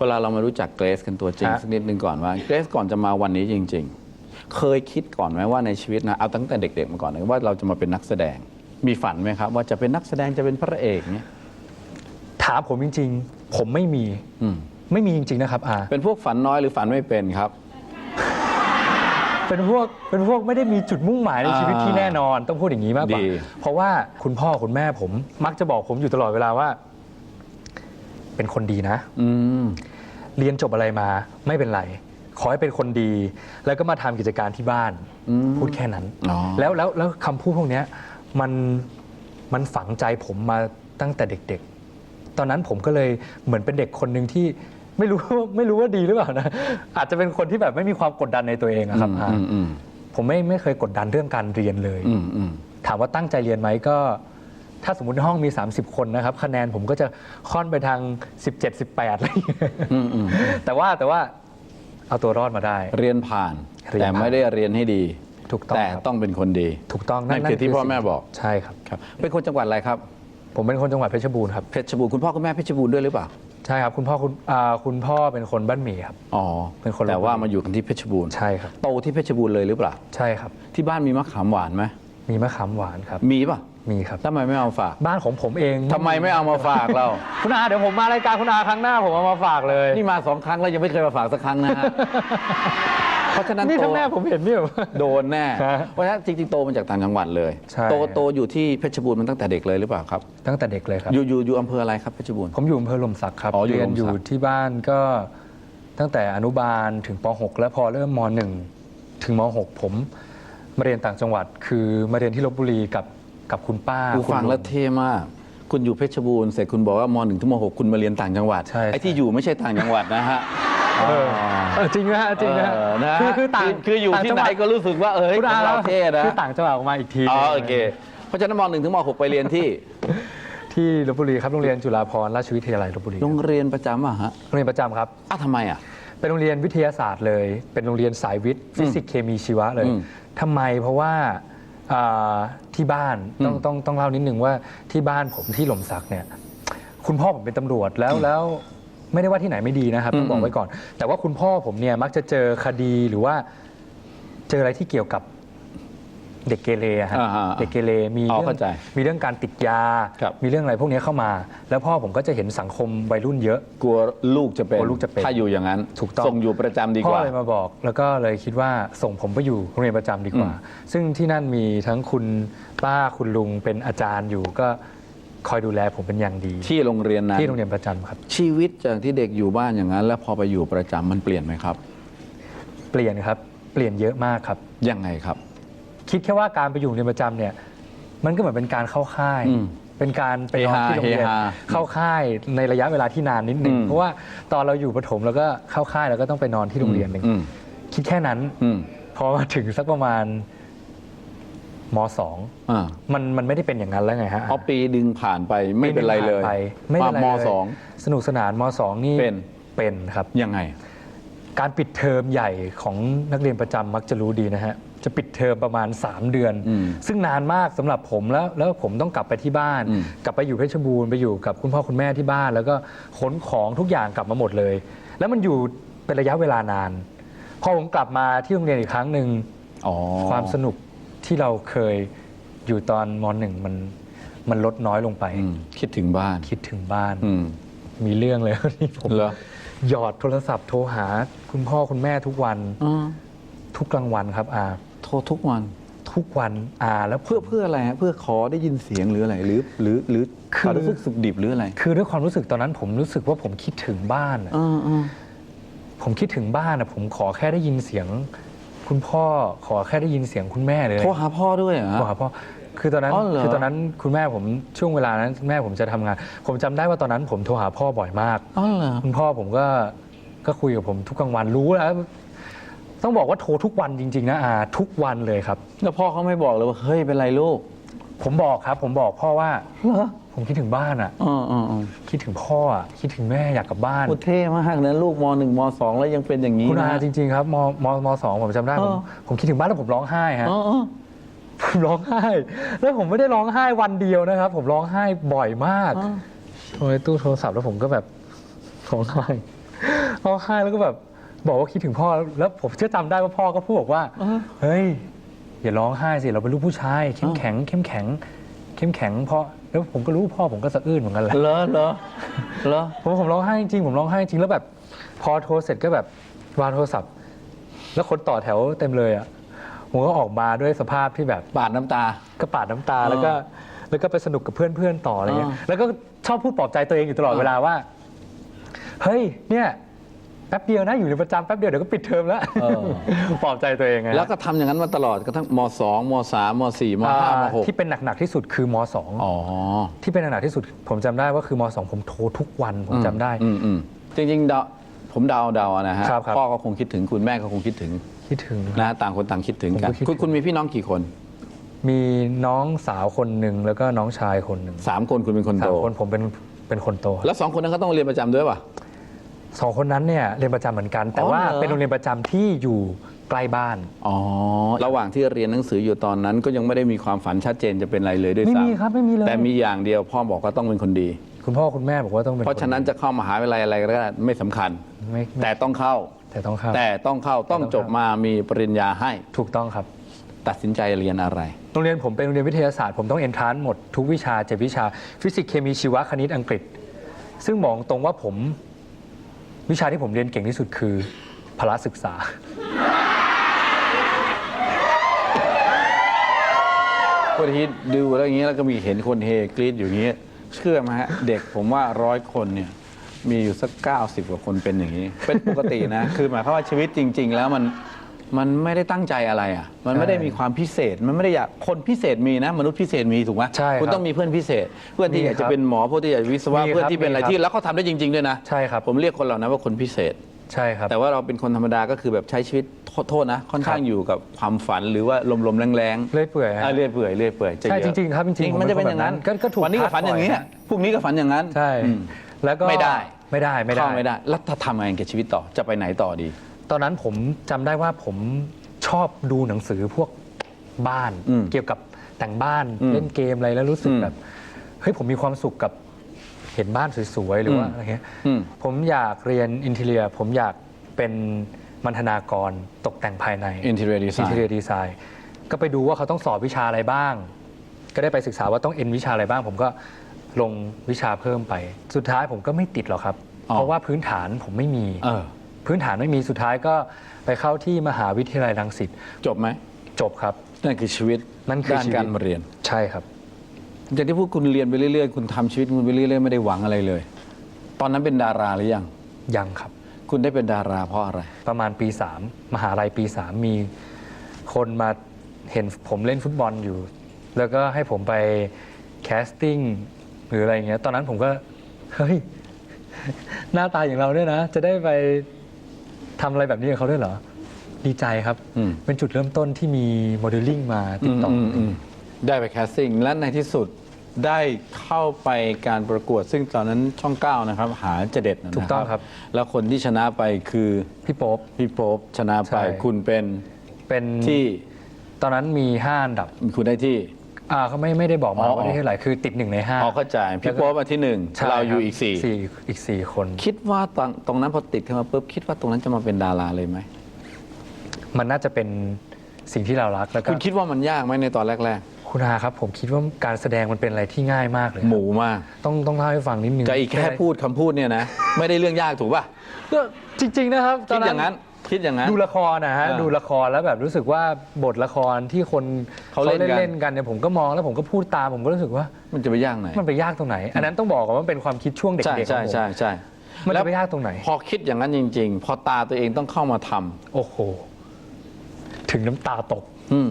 เวลาเรามารู้จักเกรซกันตัวจริงฮะ สักนิดหนึ่งก่อนว่าเกรซก่อนจะมาวันนี้จริง ๆ เคยคิดก่อนไหมว่าในชีวิตนะเอาตั้งแต่เด็ก ๆ มาก่อนเลยว่าเราจะมาเป็นนักแสดง มีฝันไหมครับ ว่าจะเป็นนักแสดงจะเป็นพระเอกเนี่ยถามผมจริง ๆ ผมไม่มีอืมไม่มีจริง ๆ นะครับอาเป็นพวกฝันน้อยหรือฝันไม่เป็นครับ เป็นพวกเป็นพวกไม่ได้มีจุดมุ่งหมายในอ่าชีวิตที่แน่นอน ต้องพูดอย่างนี้มากกว่า ดี เพราะว่าคุณพ่อคุณแม่ผมมักจะบอกผมอยู่ตลอดเวลาว่า เป็นคนดีนะ อืมเรียนจบอะไรมาไม่เป็นไร ขอให้เป็นคนดี แล้วก็มาทำกิจการที่บ้าน อืม พูดแค่นั้น อ๋อ แล้วแล้วแล้วคำพูดพวกเนี้ยมันมันฝังใจผมมาตั้งแต่เด็กๆ ตอนนั้นผมก็เลยเหมือนเป็นเด็กคนหนึ่งที่ไม่รู้ ไม่รู้ว่าดีหรือเปล่านะ อาจจะเป็นคนที่แบบไม่มีความกดดันในตัวเองอะครับอืมอ่าอืมอืมผมไม่ไม่เคยกดดันเรื่องการเรียนเลย อืมอืมถามว่าตั้งใจเรียนไหมก็ ถ้าสมมติห้องมี 30 คนนะครับ คะแนนผมก็จะค่อนไปทาง 17 18อะไรอย่างเงี้ยอืมอืมแต่ว่าแต่ว่าเอาตัวรอดมาได้ เรียนผ่าน เรียนแต่ผ่าน ไม่ได้เรียนให้ดีถูกต้องแต่ครับต้องเป็นคนดีถูกต้องนั่นคือที่พ่อแม่บอกใช่ครับ ครับเป็นคนจังหวัดอะไรครับผมเป็นคนจังหวัดเพชรบูรณ์ครับ เพชรบูรณ์คุณพ่อคุณแม่เพชรบูรณ์ด้วยหรือเปล่าใช่ครับ คุณพ่อคุณอ่าคุณพ่อเป็นคนบ้านหมี่ครับ อ๋อเป็นคนแต่ว่ามาอยู่กันที่เพชรบูรณ์ใช่ครับ โตที่เพชรบูรณ์เลยหรือเปล่า ใช่ครับ ที่บ้านมีมะขามหวานไหมมีมะขามหวานครับ มีป่ะ มีครับ ทำไมไม่เอาฝากบ้านของผมเองทำไมไม่เอามาฝากเรา คุณอาเดี๋ยวผมมารายการคุณอาครั้งหน้าผมเอามาฝากเลยนี่มาสองครั้งแล้วยังไม่เคยมาฝากสักครั้งนะฮะ เพราะฉะนั้นนี่โต ถ้าแม่ผมเห็นเนี่ยโดนแน่ ฮะเพราะฉะนั้นจริงๆ โตมาจากต่างจังหวัดเลย ใช่ โตโตอยู่ที่เพชรบูรณ์มันตั้งแต่เด็กเลยหรือเปล่าครับ ตั้งแต่เด็กเลยครับ อยู่อยู่อยู่อำเภออะไรครับเพชรบูรณ์ ผมอยู่อำเภอหลมสักครับ อ๋ออยู่เรียนหล่มสักอยู่ที่บ้านก็ตั้งแต่อนุบาลถึงป .6 แล้วพอเริ่มม .1 ถึงม .6 ผมมาเรียนต่างจังหวัด คือมาเรียนที่ลบบุรีกับ กับคุณป้าดูคุณฟังลุ แล้วเท่มาก คุณอยู่เพชรบูรณ์เสร็จคุณบอกว่ามหนึ่งถึงมหกคุณมาเรียนต่างจังหวัดใช่ไอ้ที่อยู่ไม่ใช่ต่างจังหวัดนะฮะเออเออจริงนะฮะจริงนะฮะเออนะฮะคือคือต่างคืออยู่ที่ไหนก็รู้สึกว่าเอ้ยคุณอาเราเท่นะคือต่างจังหวัดออกมาอีกทีอ๋อโอเคเพราะฉะนั้นมหนึ่งถึงมหกไปเรียนที่ ที่ลบบุรีครับโรงเรียนจุฬาภรณราชวิทยาลัยลบบุรีโรงเรียนประจำอะฮะโรงเรียนประจำครับ อ้าวทำไมอะ เป็นโรงเรียนวิทยาศาสตร์เลย เป็นโรงเรียนสายวิทย์ ฟิสิกส์เคมีชีวะเลยอืมทำไมเพราะว่าอ่า ที่บ้านต้องอืมต้องต้องเล่านิดนึงว่าที่บ้านผมที่หล่มสักเนี่ย คุณพ่อผมเป็นตำรวจแล้วแล้วไม่ได้ว่าที่ไหนไม่ดีนะครับต้องบอกไว้ก่อน แต่ว่าคุณพ่อผมเนี่ยมักจะเจอคดีหรือว่าเจออะไรที่เกี่ยวกับ เด็กเกเรอะฮะอ่าฮะเด็กเกเรมีอ๋อเรื่องเข้าใจมีเรื่องการติดยา ครับ มีเรื่องอะไรพวกนี้เข้ามา แล้วพ่อผมก็จะเห็นสังคมวัยรุ่นเยอะ กลัวลูกจะเป็นกลัวลูกจะเป็นถ้าอยู่อย่างนั้นถูกต้อง ส่งอยู่ประจำดีพ่กอว่าเลยมาบอก แล้วก็เลยคิดว่าส่งผมไปอยู่โรงเรียนประจำดีกว่าอืมซึ่งที่นั่นมีทั้งคุณป้าคุณลุงเป็นอาจารย์อยู่ ก็คอยดูแลผมเป็นอย่างดี ที่โรงเรียนนั้นที่โรงเรียนประจำครับ ชีวิตจากที่เด็กอยู่บ้านอย่างนั้น แล้วพอไปอยู่ประจำมันเปลี่ยนไหมครับ เปลี่ยนครับ เปลี่ยนเยอะมากครับ ยังไงครับ คิดแค่ว่าการไปอยู่โรงเรียนประจำเนี่ย มันก็เหมือนเป็นการเข้าค่าย อืมเป็นการไปนอนเฮฮาที่โรงเรียนเฮฮาเข้าค่ายในระยะเวลาที่นานนิดนึงอืม เพราะว่าตอนเราอยู่ประถมเราก็เข้าค่ายแล้วก็ต้องไปนอนที่โรงเรียนหนึ่งอืมคิดแค่นั้นอืมพอมาถึงสักประมาณมสองอ่ามันมันไม่ได้เป็นอย่างนั้นแล้วไงฮะ เอาปีดึงผ่านไปไม่เป็นไรเลยผ่าไปไม่เป็นไรมเลยสอง สนุกสนานมสองนี่เป็น เป็นครับ ยังไง การปิดเทอมใหญ่ของนักเรียนประจำมักจะรู้ดีนะฮะ จะปิดเทอมประมาณ 3 เดือนอืมซึ่งนานมากสำหรับผมแล้วแล้วผมต้องกลับไปที่บ้านอืมกลับไปอยู่เพชรบูรณ์ไปอยู่กับคุณพ่อคุณแม่ที่บ้าน แล้วก็ขนของทุกอย่างกลับมาหมดเลย แล้วมันอยู่เป็นระยะเวลานาน พอผมกลับมาที่โรงเรียนอีกครั้งหนึ่งอ๋อความสนุกที่เราเคยอยู่ตอนมหนึ่งมันมันลดน้อยลงไปอืมคิดถึงบ้านคิดถึงบ้านอืมมีเรื่องเลยที่ผมเหรอหยอดโทรศัพท์โทรหา คุณพ่อคุณแม่ทุกวันอ๋อทุกกลางวันครับอาโทรทุกวันทุกวันอาแล้วเพื่อเพื่ออะไรฮะเพื่อขอได้ยินเสียงหรืออะไรหรือหรือหรือคือความรู้สึกสุขดิบหรืออะไรคือด้วยความรู้สึกตอนนั้นผมรู้สึกว่าผมคิดถึงบ้านอะอ่าอ่า ผมคิดถึงบ้านอะผมขอแค่ได้ยินเสียง คุณพ่อขอแค่ได้ยินเสียงคุณแม่เลย โทรหาพ่อด้วยเหรอฮะโทรหาพ่อคือตอนนั้นอ๋อเหรอ คือตอนนั้นคุณแม่ผมช่วงเวลานั้นแม่ผมจะทำงาน ผมจำได้ว่าตอนนั้นผมโทรหาพ่อบ่อยมาก อ๋อเหรอ คุณพ่อผมก็ก็คุยกับผมทุกกลางวันรู้แล้ว ต้องบอกว่าโทรทุกวันจริง ๆ นะอาทุกวันเลยครับ แล้วพ่อเขาไม่บอกเลยว่าเฮ้ยเป็นไรลูกผมบอกครับ ผมบอกพ่อว่า เหรอผมคิดถึงบ้านอะ อ๋ออ๋ออ๋อคิดถึงพ่ออะคิดถึงแม่อยากกลับบ้าน โอ้เท่มากนะลูกมหนึ่งมสองแล้วยังเป็นอย่างนี้คุณอานะจริง ๆ ครับมมมสองผมจำได้ผมเออ ผมคิดถึงบ้านแล้วผมร้องไห้ฮะ อ๋ออ๋อ ผมร้องไห้ แล้วผมไม่ได้ร้องไห้วันเดียวนะครับ ผมร้องไห้บ่อยมากอ๋อโทรในตู้โทรศัพท์แล้วผมก็แบบร้องไห้ร้องไห้แล้วก็แบบ บอกว่าคิดถึงพ่อแล้วผมเชื่อจำได้ว่าพ่อก็พูดบอกว่าเฮ้ยอย่าร้องไห้สิเราเป็นลูกผู้ชายเข้มแข็งเข้มแข็งเข้มแข็งเพราะแล้วผมก็รู้ว่าพ่อผมก็สะอื้นเหมือนกันแหละเหรอเหรอเหรอผมผมร้องไห้จริงๆผมร้องไห้จริงแล้วแบบ พอโทรเสร็จก็แบบวางโทรศัพท์ แล้วคนต่อแถวเต็มเลยอะผมก็ออกมาด้วยสภาพที่แบบปาดน้ำตา ก็ปาดน้ำตาอ๋อแล้วก็แล้วก็ไปสนุกกับเพื่อนๆต่ออะไรเงี้ยอ๋อแล้วก็ชอบพูดปลอบใจตัวเองอยู่ตลอดอ๋อเวลาว่า เฮ้ยเนี่ย แป๊บเดียวนะอยู่ในประจำแป๊บเดียวเดี๋ยวก็ปิดเทอมแล้วเออ ปลอบใจตัวเองไงแล้วก็ทำอย่างนั้นมาตลอดกระทั่งมสองมสามมสี่มห้ามอ่าหกที่เป็นหนักๆที่สุดคือมสอง อ๋อ ที่เป็นหนักๆที่สุดผมจำได้ว่าคือมสองผมโทรทุกวันผมจำได้ อืมอืมจริงๆเดาผมเดาเดานะฮะครับครับ พ่อก็คงคิดถึงคุณแม่ก็คงคิดถึงคิดถึง นะต่างคนต่างคิดถึงกันผมก็คิดคุณคุณมีพี่น้องกี่คนมีน้องสาวคนหนึ่งแล้วก็น้องชายคนหนึ่งสามคนคุณเป็นคนสาโตมคนผมเป็นเป็นคนโตแล้วสองคนนั้นก็ต้องเรียนประจำด้วยป่ะ สองคนนั้นเนี่ยเรียนประจำเหมือนกัน แต่อ๋อว่าเหรอ เป็นโรงเรียนประจำที่อยู่ใกล้บ้าน อ๋อ ระหว่างที่เรียนหนังสืออยู่ตอนนั้นก็ยังไม่ได้มีความฝันชัดเจนจะเป็นอะไรเลยด้วยไม่ซ้ำมีครับไม่มีเลย แต่มีอย่างเดียวพ่อบอกว่าต้องเป็นคนดี คุณพ่อคุณแม่บอกว่าต้องเป็นเพราะฉะนั้นจะเข้ามหาวิทยาลัยอะไรก็ได้ไม่สำคัญ ไม่แต่ต้องเข้า แต่ต้องครับแต่ต้องเข้าต้องจบมามีปริญญาให้ ถูกต้องครับ ตัดสินใจเรียนอะไร โรงเรียนผมเป็นโรงเรียนวิทยาศาสตร์ผมต้องเอนทรานหมดทุกวิชาเจ็ดวิชาฟิสิกส์เคมีชีวะคณิตอังกฤษ ซึ่งมองตรงว่าผม วิชาที่ผมเรียนเก่งที่สุดคือพละศึกษา คนที่ดูแล้วอย่างนี้แล้วก็มีเห็นคนเฮกรีดอยู่อย่างนี้เชื่อไหมฮะ เด็กผมว่าร้อยคนเนี่ย มีอยู่สัก 90 กว่าคนเป็นอย่างนี้ เป็นปกตินะ คือหมายความว่าชีวิตจริง ๆ แล้วมัน มันไม่ได้ตั้งใจอะไรอะ มันไม่ได้มีความพิเศษ มันไม่ได้อยาก คนพิเศษมีนะ มนุษย์พิเศษมีถูกไหมใช่ครับคุณต้องมีเพื่อนพิเศษ เพื่อนที่มีอยากครัจะบเป็นหมอเพื่อนที่อยากวิศวะมีครับเพื่อนที่เป็นอะไรมีครับที่ แล้วเขาทำได้จริงๆด้วยนะใช่ครับ ผมเรียกคนเหล่านั้นว่าคนพิเศษ ใช่ครับ แต่ว่าเราเป็นคนธรรมดาก็คือแบบใช้ชีวิตโทษโทษนะ ค่อนข้างอยู่กับความฝันหรือว่าลมๆแรงๆ เรื่อยเปื่อยฮะ อ่าเรื่อยเปื่อยเรื่อยเปื่อยจะใช่เยอะจริงๆครับจริงๆมันจะเป็นผมเป็นอย่างนั้นคนแบบนั้นก็ก็ถูกวันนี้ก็ฝันอย่างนี้ทักบ่อย พรุ่งนี้ก็ฝันอย่างนั้นใช่ อืม แล้วก็ไม่ได้ ไม่ได้ ไม่ได้ เข้าไม่ได้ แล้วถ้าทำไงกับชีวิตต่อจะไปไหนต่อดี ตอนนั้นผมจำได้ว่าผมชอบดูหนังสือพวกบ้านอืมเกี่ยวกับแต่งบ้านอืมเล่นเกมอะไรแล้วรู้สึกอืมแบบเฮ้ยผมมีความสุขกับเห็นบ้านสวยๆหรือว่าอืมอะไรเงี้ยอืม ผมอยากเรียนอินเทเลียผมอยากเป็นมันธนากรตกแต่งภายใน interior design อินเทเลียดีไซน์ก็ไปดูว่าเขาต้องสอบวิชาอะไรบ้าง ก็ได้ไปศึกษาว่าต้องเอ็นวิชาอะไรบ้าง ผมก็ลงวิชาเพิ่มไป สุดท้ายผมก็ไม่ติดหรอกครับ อ๋อ เพราะว่าพื้นฐานผมไม่มี เออ พื้นฐานไม่มีสุดท้ายก็ไปเข้าที่มหาวิทยาลัยรังสิตจบไหมจบครับ นั่นคือชีวิตนั่นคือด้านชีวิต การมาเรียนใช่ครับ จากที่พูดคุณเรียนไปเรื่อยๆ คุณทำชีวิตคุณไปเรื่อยๆไม่ได้หวังอะไรเลย ตอนนั้นเป็นดาราหรือยัง ยังครับ คุณได้เป็นดาราเพราะอะไร ประมาณปี 3 มหาลัยปี 3 มีคนมาเห็นผมเล่นฟุตบอลอยู่ แล้วก็ให้ผมไปแคสติ้งหรืออะไรอย่างเงี้ยตอนนั้นผมก็ เฮ้ย หน้าตาอย่างเราเนี่ยนะ จะได้ไป ทำอะไรแบบนี้กับเขาด้วยเหรอ ดีใจครับ อืม เป็นจุดเริ่มต้นที่มีโมเดลลิ่งมาติดต่ออมมมได้ไปแคสติ้งและในที่สุดได้เข้าไปการประกวด ซึ่งตอนนั้นช่องเก้านะครับ หาจะเด็ดนะถูกต้องครับ แล้วคนที่ชนะไปคือพี่โป๊ป พี่โป๊ปชนะไปใช่ คุณเป็นเป็นที่ตอนนั้นมี 5 อันดับคุณได้ที่ อ่าเขาไม่ไม่ได้บอกมาอ๋อ ว่าได้เท่าไหร่คือติดหนึ่งในห้า อ๋อเข้าใจพี่แล้วก็โป๊ปมาที่หนึ่งใช่เราอยู่คบอีกสี่สี่อีกสี่คนคิดว่าตอนตรงนั้นพอติดขึ้นมาปุ๊บคิดว่าตรงนั้นจะมาเป็นดาราเลยไหมมันน่าจะเป็นสิ่งที่เรารักแล้วก็คุณคิดว่ามันยากไหมในตอนแรกคุณอาครับ ผมคิดว่าการแสดงมันเป็นอะไรที่ง่ายมากเลยๆหมูมากต้องต้องเล่าให้ฟังนิดนึงจะอีกแค่พูดคำพูดเนี่ยนะ ไม่ได้เรื่องยากถูกป่ะ ก็จริง ๆ นะครับตคิดอย่างนั้น คิดอย่างนั้น ดูละครนะฮะ อ่าดูละครแล้วแบบรู้สึกว่าบทละครที่คนเขาเล่นกัน เล่นกันเนี่ยผมก็มองแล้วผมก็พูดตามผมก็รู้สึกว่ามันจะไปยากไหนมันไปยากตรงไหน อันนั้นต้องบอกก่อนว่ามันเป็นความคิดช่วงเด็กใช่ๆขอใช่งผม ใช่ใช่มันแล้วจะไปยากตรงไหน พอคิดอย่างนั้นจริง ๆ พอตาตัวเองต้องเข้ามาทำโอ้โห ถึงน้ำตาตก อืม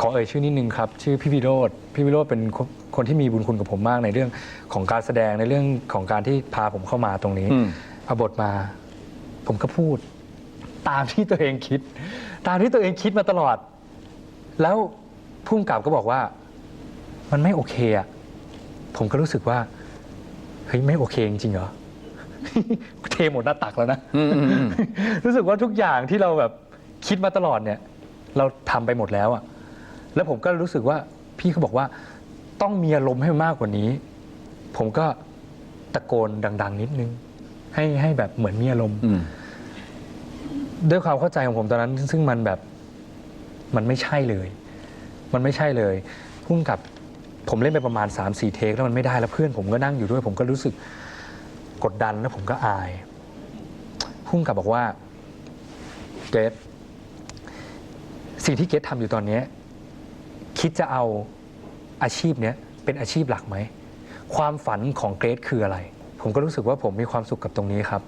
ขอเอ่ยชื่อนิดนึงครับ ชื่อพี่วิโรธพี่วิโรธเป็นคนคนที่มีบุญคุณกับผมมากในเรื่องของการแสดงในเรื่องของการที่พาผมเข้ามาตรงนี้อืมเอาบทมา ผมก็พูด ตามที่ตัวเองคิด ตามที่ตัวเองคิดมาตลอด แล้วพุ่มกับก็บอกว่า มันไม่โอเคอะผมก็รู้สึกว่าเฮ้ยไม่โอเคจริงๆเหรอ เทหมดหน้าตักแล้วนะ รู้สึกว่าทุกอย่างที่เราแบบคิดมาตลอดเนี่ย เราทำไปหมดแล้วอะแล้วผมก็รู้สึกว่าพี่เขาบอกว่า ต้องมีอารมณ์ให้มากกว่านี้ ผมก็ตะโกนดัง ๆ นิดนึง ให้ให้แบบเหมือนมีอารมณ์ ด้วยความเข้าใจของผมตอนนั้น ซึ่งมันแบบมันไม่ใช่เลย มันไม่ใช่เลยพุ่งกับผมเล่นไปประมาณ 3 4 เทคแล้วมันไม่ได้แล้วเพื่อนผมก็นั่งอยู่ด้วย ผมก็รู้สึกกดดันแล้วผมก็อายพุ่งกับบอกว่าเกรทสิ่งที่เกรททำอยู่ตอนเนี้คิดจะเอาอาชีพเนี้ยเป็นอาชีพหลักไหม ความฝันของเกรทคืออะไร ผมก็รู้สึกว่าผมมีความสุขกับตรงนี้ครับ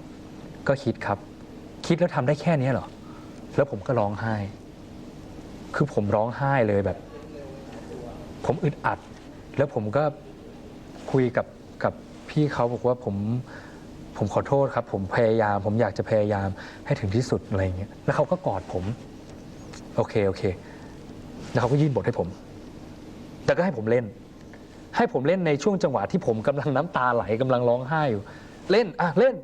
ก็คิดครับ คิดแล้วทำได้แค่เนี้ยเหรอ แล้วผมก็ร้องไห้ คือผมร้องไห้เลยแบบ ผมอึดอัด แล้วผมก็คุยกับกับพี่เขาบอกว่าผมผมขอโทษครับ ผมพยายาม ผมอยากจะพยายามให้ถึงที่สุดอะไรอย่างเงี้ยแล้วเขาก็กอดผม โอเคโอเค แล้วเขาก็ยื่นบทให้ผม แต่ก็ให้ผมเล่น ให้ผมเล่นในช่วงจังหวะที่ผมกำลังน้ำตาไหลกำลังร้องไห้อยู่ เล่นอะเล่น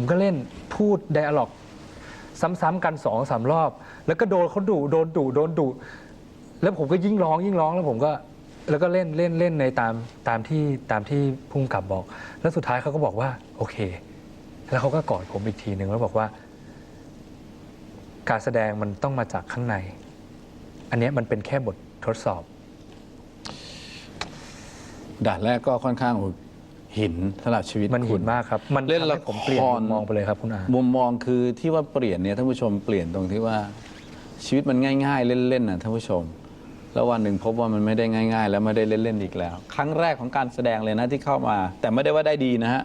ผมก็เล่นพูดไดอะล็อกซ้ำๆกันสองสามรอบ แล้วก็โดนเขาดุโดนดุโดนดุแล้วผมก็ยิ่งร้องยิ่งร้องแล้วผมก็แล้วก็เล่นเล่นเล่นในตามตามที่ตามที่พุ่งกับบอก แล้วสุดท้ายเขาก็บอกว่า โอเค แล้วเขาก็กอดผมอีกทีหนึ่งแล้วบอกว่า การแสดงมันต้องมาจากข้างใน อันนี้มันเป็นแค่บททดสอบ ด่านแรกก็ค่อนข้าง หินสำหรับชีวิตมันหิคุนณ มากครับ มันเล่นทำละให้ผมเปลี่ยนคร มุมมองไปเลยครับคุณอา มุมมองคือที่ว่าเปลี่ยนเนี่ยท่านผู้ชมเปลี่ยนตรงที่ว่าชีวิตมันง่ายๆ เล่นๆนะท่านผู้ชม แล้ววันหนึ่งพบว่ามันไม่ได้ง่าย ๆ แล้วไม่ได้เล่นๆอีกแล้ว ครั้งแรกของการแสดงเลยนะที่เข้ามา แต่ไม่ได้ว่าได้ดีนะฮะ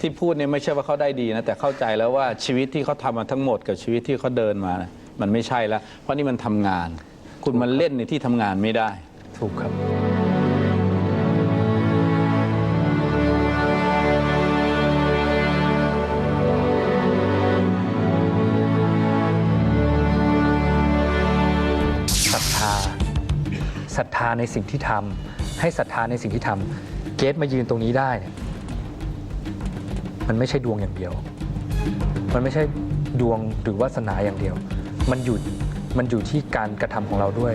ที่พูดเนี่ยไม่ใช่ว่าเขาได้ดีนะแต่เข้าใจแล้วว่าชีวิตที่เขาทำมาทั้งหมดกับชีวิตที่เขาเดินมานะมันไม่ใช่แล้ว เพราะนี่มันทำงาน คุณมันเล่นในที่ทำงานไม่ได้ ถูกครับ ศรัทธาในสิ่งที่ทำให้ศรัทธาในสิ่งที่ทำเกตมายืนตรงนี้ได้เนี่ยมันไม่ใช่ดวงอย่างเดียว มันไม่ใช่ดวงหรือวาสนาอย่างเดียว มันอยู่มันอยู่ที่การกระทำของเราด้วย